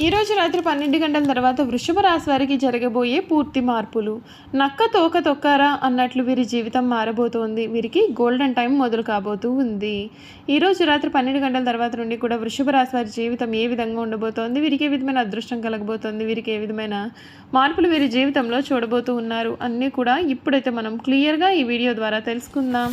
ఈరోజు రాత్రి పన్నెండు గంటల తర్వాత వృషభ రాశి వారికి జరగబోయే పూర్తి మార్పులు. నక్క తోక తొక్కారా అన్నట్లు వీరి జీవితం మారబోతోంది. వీరికి గోల్డెన్ టైం మొదలు కాబోతూ ఉంది. ఈరోజు రాత్రి పన్నెండు గంటల తర్వాత నుండి కూడా వృషభ రాశి వారి జీవితం ఏ విధంగా ఉండబోతోంది? వీరికి ఏ విధమైన అదృష్టం కలగబోతోంది? వీరికి ఏ విధమైన మార్పులు వీరి జీవితంలో చూడబోతూ ఉన్నారు? అన్నీ కూడా ఇప్పుడైతే మనం క్లియర్గా ఈ వీడియో ద్వారా తెలుసుకుందాం.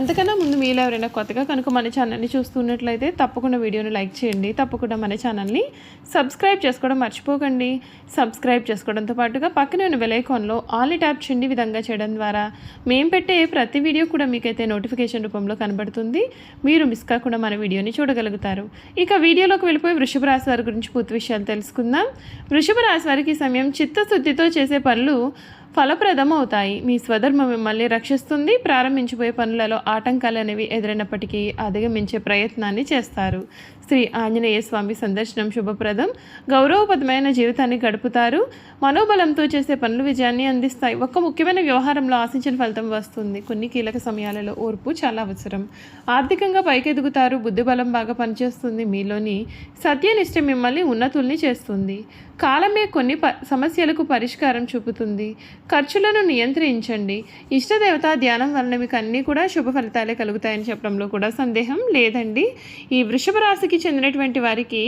అంతకన్నా ముందు మీలో ఎవరైనా కొత్తగా కనుక మన ఛానల్ని చూస్తున్నట్లయితే తప్పకుండా వీడియోని లైక్ చేయండి. తప్పకుండా మన ఛానల్ని సబ్స్క్రైబ్ చేసుకోవడం మర్చిపోకండి. సబ్స్క్రైబ్ చేసుకోవడంతో పాటుగా పక్కనే ఉన్న వెలైకాన్లో ఆల్ ట్యాప్ చేయండి విధంగా చేయడం ద్వారా. మేము పెట్టే ప్రతి వీడియో కూడా మీకైతే నోటిఫికేషన్ రూపంలో కనబడుతుంది. మీరు మిస్ కాకుండా మన వీడియోని చూడగలుగుతారు. ఇక వీడియోలోకి వెళ్ళిపోయి వృషభ రాశి వారి గురించి పూర్తి విషయాలు తెలుసుకుందాం. వృషభ రాశి వారికి సమయం చిత్తశుద్ధితో చేసే పనులు ఫలప్రదం అవుతాయి మీ స్వధర్మం మిమ్మల్ని రక్షిస్తుంది. ప్రారంభించబోయే పనులలో ఆటంకాలు అనేవి ఎదురైనప్పటికీ అధిగమించే ప్రయత్నాన్ని చేస్తారు. శ్రీ ఆంజనేయ స్వామి సందర్శనం శుభప్రదం. గౌరవపదమైన జీవితాన్ని గడుపుతారు. మనోబలంతో చేసే పనులు విజయాన్ని అందిస్తాయి. ఒక్క ముఖ్యమైన వ్యవహారంలో ఆశించిన ఫలితం వస్తుంది. కొన్ని కీలక సమయాలలో ఓర్పు చాలా అవసరం. ఆర్థికంగా పైకెదుగుతారు. బుద్ధిబలం బాగా పనిచేస్తుంది. మీలోని సత్యనిష్ట మిమ్మల్ని ఉన్నతుల్ని చేస్తుంది. కాలమే కొన్ని ప సమస్యలకు పరిష్కారం చూపుతుంది. ఖర్చులను నియంత్రించండి. ఇష్టదేవత ధ్యానం వలన మీకు అన్నీ కూడా శుభ ఫలితాలే కలుగుతాయని చెప్పడంలో కూడా సందేహం లేదండి. ఈ వృషభ రాశికి చెందినటువంటి వారికి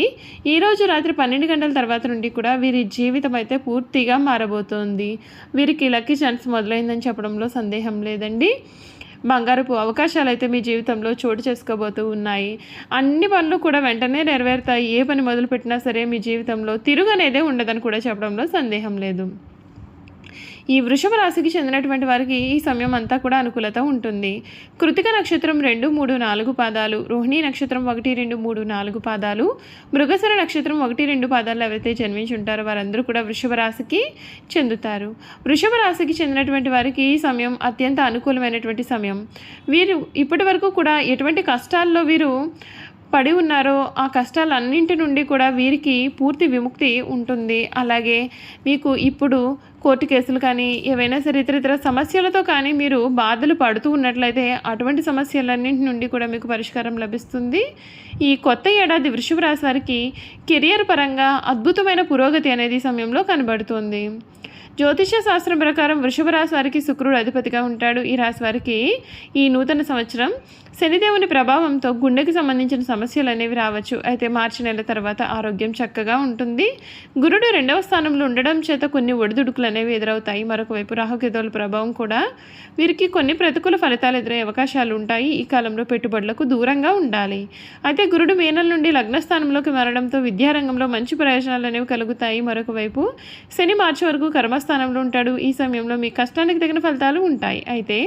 ఈరోజు రాత్రి పన్నెండు గంటల తర్వాత నుండి కూడా వీరి జీవితం అయితే పూర్తిగా మారబోతోంది. వీరికి లక్కీ ఛాన్స్ మొదలైందని చెప్పడంలో సందేహం లేదండి. బంగారపు అవకాశాలు అయితే మీ జీవితంలో చోటు చేసుకోబోతూ ఉన్నాయి. అన్ని పనులు కూడా వెంటనే నెరవేరుతాయి. ఏ పని మొదలుపెట్టినా సరే మీ జీవితంలో తిరుగు అనేదే ఉండదని కూడా చెప్పడంలో సందేహం లేదు. ఈ వృషభ రాశికి చెందినటువంటి వారికి ఈ సమయం అంతా కూడా అనుకూలత ఉంటుంది. కృతిక నక్షత్రం రెండు మూడు నాలుగు పాదాలు రోహిణి నక్షత్రం ఒకటి రెండు మూడు నాలుగు పాదాలు మృగసర నక్షత్రం ఒకటి రెండు పాదాలు ఎవరైతే జన్మించి ఉంటారో వారందరూ కూడా వృషభ రాశికి చెందుతారు. వృషభ రాశికి చెందినటువంటి వారికి ఈ సమయం అత్యంత అనుకూలమైనటువంటి సమయం. వీరు ఇప్పటి వరకు కూడా ఎటువంటి కష్టాల్లో వీరు పడి ఉన్నారో ఆ కష్టాలన్నింటి నుండి కూడా వీరికి పూర్తి విముక్తి ఉంటుంది. అలాగే మీకు ఇప్పుడు కోర్టు కేసులు కానీ ఏవైనా సరే ఇతర ఇతర సమస్యలతో కానీ మీరు బాధలు పడుతూ ఉన్నట్లయితే అటువంటి సమస్యలన్నింటి నుండి కూడా మీకు పరిష్కారం లభిస్తుంది. ఈ కొత్త ఏడాది వృషభ రాశి వారికి కెరియర్ పరంగా అద్భుతమైన పురోగతి అనేది సమయంలో కనబడుతుంది. జ్యోతిష్య శాస్త్రం ప్రకారం వృషభ రాశి వారికి శుక్రుడు అధిపతిగా ఉంటాడు. ఈ రాశి వారికి ఈ నూతన సంవత్సరం శనిదేవుని ప్రభావంతో గుండెకి సంబంధించిన సమస్యలు అనేవి రావచ్చు. అయితే మార్చి నెల తర్వాత ఆరోగ్యం చక్కగా ఉంటుంది. గురుడు రెండవ స్థానంలో ఉండడం చేత కొన్ని ఒడిదుడుకులు అనేవి ఎదురవుతాయి. మరొక వైపు రాహుకేతువుల ప్రభావం కూడా వీరికి కొన్ని ప్రతికూల ఫలితాలు ఎదురయ్యే అవకాశాలు ఉంటాయి. ఈ కాలంలో పెట్టుబడులకు దూరంగా ఉండాలి. అయితే గురుడు మేనల నుండి లగ్నస్థానంలోకి మారడంతో విద్యారంగంలో మంచి ప్రయోజనాలు అనేవి కలుగుతాయి. మరొక వైపు శని మార్చి వరకు కర్మస్థానంలో ఉంటాడు. ఈ సమయంలో మీ కష్టానికి తగిన ఫలితాలు ఉంటాయి. అయితే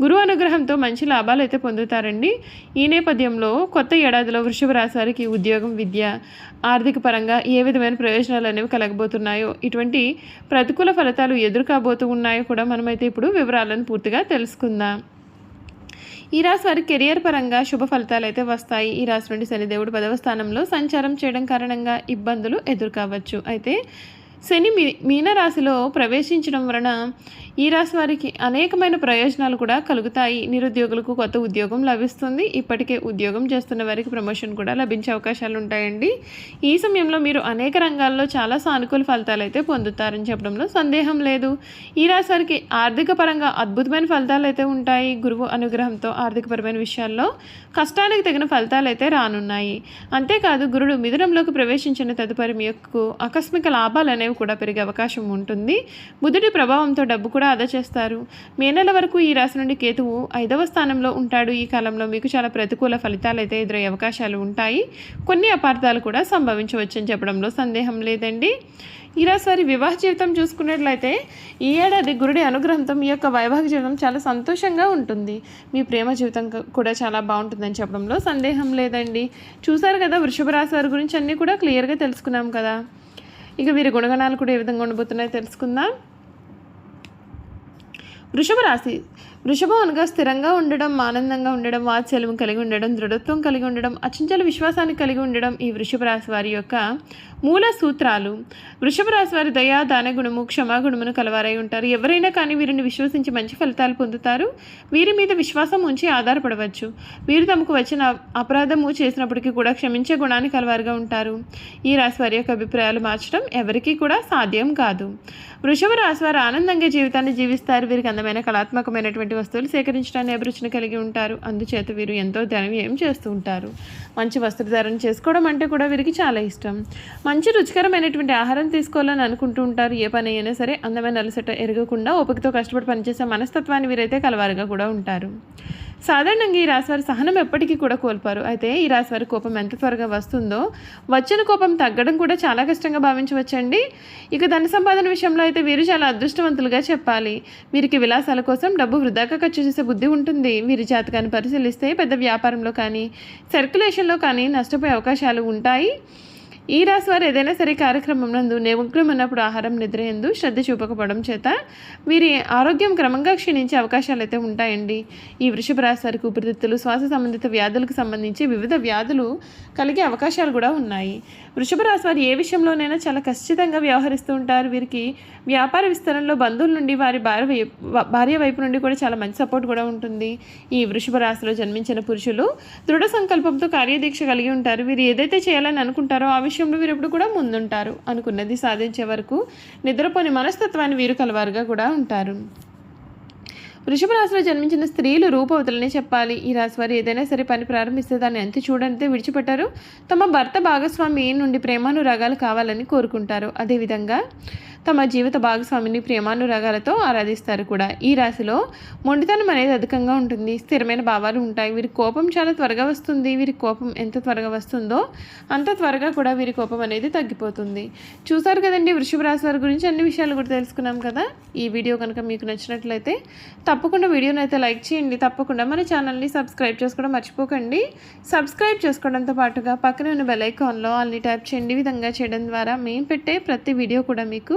గురువు అనుగ్రహంతో మంచి లాభాలు అయితే పొందుతారండి. ఈ నేపథ్యంలో కొత్త ఏడాదిలో వృషభ రాశి వారికి ఉద్యోగం విద్య ఆర్థిక పరంగా ఏ విధమైన ప్రయోజనాలు అనేవి కలగబోతున్నాయో ఇటువంటి ప్రతికూల ఫలితాలు ఎదురు కాబోతూ ఉన్నాయో కూడా మనమైతే ఇప్పుడు వివరాలను పూర్తిగా తెలుసుకుందాం. ఈ రాశి వారి కెరియర్ పరంగా శుభ ఫలితాలు అయితే వస్తాయి. ఈ రాశి నుండి శనిదేవుడు పదవ స్థానంలో సంచారం చేయడం కారణంగా ఇబ్బందులు ఎదుర్కోవచ్చు. అయితే శని మీ మీనరాశిలో ప్రవేశించడం వలన ఈ రాశి వారికి అనేకమైన ప్రయోజనాలు కూడా కలుగుతాయి. నిరుద్యోగులకు కొత్త ఉద్యోగం లభిస్తుంది. ఇప్పటికే ఉద్యోగం చేస్తున్న వారికి ప్రమోషన్ కూడా లభించే అవకాశాలు ఉంటాయండి. ఈ సమయంలో మీరు అనేక రంగాల్లో చాలా సానుకూల ఫలితాలు అయితే పొందుతారని చెప్పడంలో సందేహం లేదు. ఈ రాశి వారికి ఆర్థిక పరంగా అద్భుతమైన ఫలితాలు అయితే ఉంటాయి. గురువు అనుగ్రహంతో ఆర్థికపరమైన విషయాల్లో కష్టానికి తగిన ఫలితాలు అయితే రానున్నాయి. అంతేకాదు గురుడు మిథునంలోకి ప్రవేశించిన తదుపరి మీకు యొక్క ఆకస్మిక లాభాలు అనేవి కూడా పెరిగే అవకాశం ఉంటుంది. బుధుడి ప్రభావంతో డబ్బు కూడా ఆదా చేస్తారు. మే నెల వరకు ఈ రాశి నుండి కేతువు ఐదవ స్థానంలో ఉంటాడు. ఈ కాలంలో మీకు చాలా ప్రతికూల ఫలితాలు అయితే ఎదురయ్యే అవకాశాలు ఉంటాయి. కొన్ని అపార్థాలు కూడా సంభవించవచ్చని చెప్పడంలో సందేహం లేదండి. ఈ రాశి వారి వివాహ జీవితం చూసుకున్నట్లయితే ఈ ఏడాది గురుడి అనుగ్రహంతో మీ యొక్క వైవాహిక జీవితం చాలా సంతోషంగా ఉంటుంది. మీ ప్రేమ జీవితం కూడా చాలా బాగుంటుందని చెప్పడంలో సందేహం లేదండి. చూసారు కదా వృషభ రాశి వారి గురించి అన్నీ కూడా క్లియర్గా తెలుసుకున్నాం కదా. ఇక వీరి గుణగణాలు కూడా ఏ విధంగా ఉండబోతున్నాయో తెలుసుకుందాం. వృషభ రాశి వృషభం అనగా స్థిరంగా ఉండడం ఆనందంగా ఉండడం వాత్సల్యం కలిగి ఉండడం దృఢత్వం కలిగి ఉండడం అచంచల విశ్వాసాన్ని కలిగి ఉండడం ఈ వృషభ రాశి వారి యొక్క మూల సూత్రాలు. వృషభ రాశి వారి దయా దానగుణము క్షమాగుణమును కలవారై ఉంటారు. ఎవరైనా కానీ వీరిని విశ్వసించి మంచి ఫలితాలు పొందుతారు. వీరి మీద విశ్వాసం ఉంచి ఆధారపడవచ్చు. వీరు తమకు వచ్చిన అపరాధము చేసినప్పటికీ కూడా క్షమించే గుణాన్ని కలవారుగా ఉంటారు. ఈ రాశి వారి యొక్క అభిప్రాయాలు మార్చడం ఎవరికీ కూడా సాధ్యం కాదు. వృషభ రాశి వారు ఆనందంగా జీవితాన్ని జీవిస్తారు. వీరికి అందమైన కళాత్మకమైనటువంటి వస్తువులు సేకరించడాన్ని అభిరుచిని కలిగి ఉంటారు. అందుచేత వీరు ఎంతో ధనవ్యయం చేస్తూ ఉంటారు? మంచి వస్త్రధారణ చేసుకోవడం అంటే కూడా వీరికి చాలా ఇష్టం. మంచి రుచికరమైనటువంటి ఆహారం తీసుకోవాలని అనుకుంటూ ఉంటారు. ఏ పని అయినా సరే అందమైన అలసట ఎరగకుండా ఓపికతో కష్టపడి పనిచేసే మనస్తత్వాన్ని వీరైతే కలవారుగా కూడా ఉంటారు. సాధారణంగా ఈ రాశివారు సహనం ఎప్పటికీ కూడా కోల్పారు. అయితే ఈ రాశివారి కోపం ఎంత త్వరగా వస్తుందో వచ్చిన కోపం తగ్గడం కూడా చాలా కష్టంగా భావించవచ్చండి. ఇక ధన సంపాదన విషయంలో అయితే వీరు చాలా అదృష్టవంతులుగా చెప్పాలి. వీరికి విలాసాల కోసం డబ్బు వృధాగా ఖర్చు చేసే బుద్ధి ఉంటుంది. వీరి జాతకాన్ని పరిశీలిస్తే పెద్ద వ్యాపారంలో కానీ సర్క్యులేషన్లో కానీ నష్టపోయే అవకాశాలు ఉంటాయి. ఈ రాశి వారు ఏదైనా సరే కార్యక్రమం నందు నిమగ్నం ఉన్నప్పుడు ఆహారం నిద్ర ఎందు శ్రద్ధ చూపకపోవడం చేత వీరి ఆరోగ్యం క్రమంగా క్షీణించే అవకాశాలు అయితే ఉంటాయండి. ఈ వృషభ రాశి వారికి ఊపిరితిత్తులు శ్వాస సంబంధిత వ్యాధులకు సంబంధించి వివిధ వ్యాధులు కలిగే అవకాశాలు కూడా ఉన్నాయి. వృషభ రాశి వారు ఏ విషయంలోనైనా చాలా ఖచ్చితంగా వ్యవహరిస్తూ ఉంటారు. వీరికి వ్యాపార విస్తరణలో బంధువుల నుండి వారి భార్య వైపు భార్య వైపు నుండి కూడా చాలా మంచి సపోర్ట్ కూడా ఉంటుంది. ఈ వృషభ రాశిలో జన్మించిన పురుషులు దృఢ సంకల్పంతో కార్యదీక్ష కలిగి ఉంటారు. వీరు ఏదైతే చేయాలని అనుకుంటారో ఆ విషయంలో వీరు ఎప్పుడు కూడా ముందుంటారు. అనుకున్నది సాధించే వరకు నిద్రపోని మనస్తత్వాన్ని వీరు కలవారుగా కూడా ఉంటారు. వృషభ రాశిలో జన్మించిన స్త్రీలు రూపవతులనే చెప్పాలి. ఈ రాశి వారు ఏదైనా సరే పని ప్రారంభిస్తే దాన్ని ఎంత చూడంతే విడిచిపెట్టారు. తమ భర్త భాగస్వామి నుండి ప్రేమానురాగాలు కావాలని కోరుకుంటారు. అదేవిధంగా తమ జీవిత భాగస్వామిని ప్రేమానురాగాలతో ఆరాధిస్తారు కూడా. ఈ రాశిలో మొండితనం అనేది అధికంగా ఉంటుంది. స్థిరమైన భావాలు ఉంటాయి. వీరి కోపం చాలా త్వరగా వస్తుంది. వీరి కోపం ఎంత త్వరగా వస్తుందో అంత త్వరగా కూడా వీరి కోపం అనేది తగ్గిపోతుంది. చూసారు కదండి వృషభ రాశి వారి గురించి అన్ని విషయాలు కూడా తెలుసుకున్నాం కదా? ఈ వీడియో కనుక మీకు నచ్చినట్లయితే తప్పకుండా వీడియోని అయితే లైక్ చేయండి. తప్పకుండా మన ఛానల్ని సబ్స్క్రైబ్ చేసుకోవడం మర్చిపోకండి. సబ్స్క్రైబ్ చేసుకోవడంతో పాటుగా పక్కన ఉన్న బెల్ ఐకాన్లో అన్ని ట్యాప్ చేయండి. విధంగా చేయడం ద్వారా మేము పెట్టే ప్రతి వీడియో కూడా మీకు